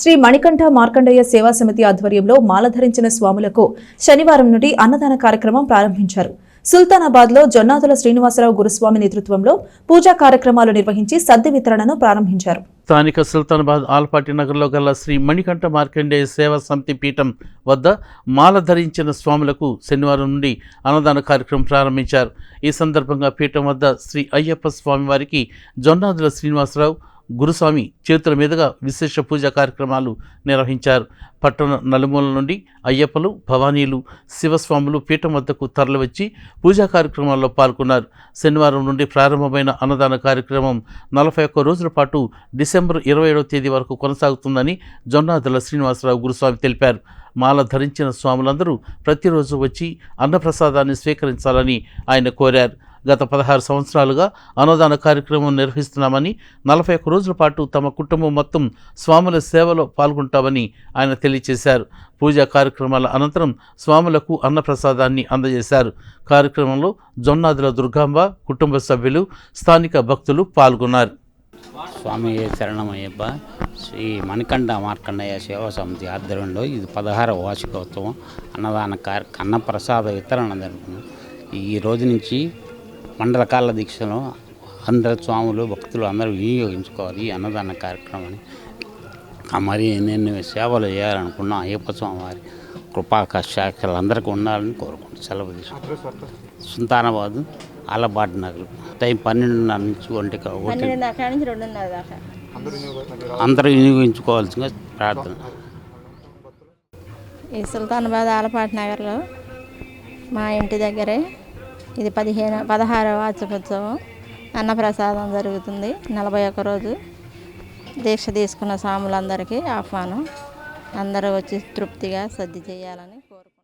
శ్రీ మణికంఠ మార్కండయ్య సేవా సమితి ఆధ్వర్యంలో మాల ధరించిన స్వాములకు శనివారం నుండి అన్నదాన కార్యక్రమం ప్రారంభించారు. సుల్తానాబాద్లో జొన్నాదుల శ్రీనివాసరావు గురుస్వామి నేతృత్వంలో పూజా కార్యక్రమాలు నిర్వహించి సద్ది వితరణను ప్రారంభించారు. స్థానిక సుల్తానాబాద్ ఆల్పాటి నగర్లో గల శ్రీ మణికంఠ మార్కండేయ సేవా సమితి పీఠం వద్ద మాల ధరించిన స్వాములకు శనివారం నుండి అన్నదాన కార్యక్రమం ప్రారంభించారు. ఈ సందర్భంగా పీఠం వద్ద శ్రీ అయ్యప్ప స్వామి వారికి జొన్నాదుల శ్రీనివాసరావు గురుస్వామి చేతుల మీదుగా విశేష పూజా కార్యక్రమాలు నిర్వహించారు. పట్టణ నలుమూల నుండి అయ్యప్పలు భవానీలు శివస్వాములు పీఠం వద్దకు తరలివచ్చి పూజా కార్యక్రమాల్లో పాల్గొన్నారు. శనివారం నుండి ప్రారంభమైన అన్నదాన కార్యక్రమం నలభై ఒక్క రోజుల పాటు డిసెంబర్ ఇరవై ఏడవ తేదీ వరకు కొనసాగుతుందని జొన్నాదుల శ్రీనివాసరావు గురుస్వామి తెలిపారు. మాల ధరించిన స్వాములందరూ ప్రతిరోజు వచ్చి అన్నప్రసాదాన్ని స్వీకరించాలని ఆయన కోరారు. గత పదహారు సంవత్సరాలుగా అన్నదాన కార్యక్రమం నిర్వహిస్తున్నామని నలభై ఒక్క రోజుల పాటు తమ కుటుంబం మొత్తం స్వాముల సేవలో పాల్గొంటామని ఆయన తెలియజేశారు. పూజా కార్యక్రమాల అనంతరం స్వాములకు అన్నప్రసాదాన్ని అందజేశారు. కార్యక్రమంలో జొన్నాదుల దుర్గాంబ కుటుంబ సభ్యులు స్థానిక భక్తులు పాల్గొన్నారు. స్వామి శరణమయ్యప్ప శ్రీ మణికంఠ మార్కండయ్య సేవా సమితి ఆధ్వర్యంలో ఇది పదహారవ వార్షికోత్సవం. అన్నదాన కార్య అన్నప్రసాద వితరణ జరుగుతుంది. ఈ రోజు నుంచి మండల కాల దీక్షలో అందరు స్వాములు భక్తులు అందరూ వినియోగించుకోవాలి ఈ అన్నదాన కార్యక్రమాన్ని. ఆ మరి నేను సేవలు చేయాలనుకున్నా అయ్యప్ప స్వామి వారి కృపా కష్టాలు అందరికీ ఉండాలని కోరుకుంటున్నాను. సెలవు తీసుకుంటాను సుల్తానాబాద్ ఆలబాట్ నగర్. టైం పన్నెండున్నర నుంచి ఒంటి అందరూ వినియోగించుకోవాల్సిందిగా ప్రార్థన. ఈ సుల్తానాబాద్ ఆలపాటి నగర్లో మా ఇంటి దగ్గరే ఇది పదిహేను పదహారవ వార్షికోత్సవం అన్నప్రసాదం జరుగుతుంది నలభై ఒక్క రోజు. దీక్ష తీసుకున్న స్వాములందరికీ ఆహ్వానం. అందరూ వచ్చి తృప్తిగా సర్ది చేయాలని కోరుకుంటున్నాను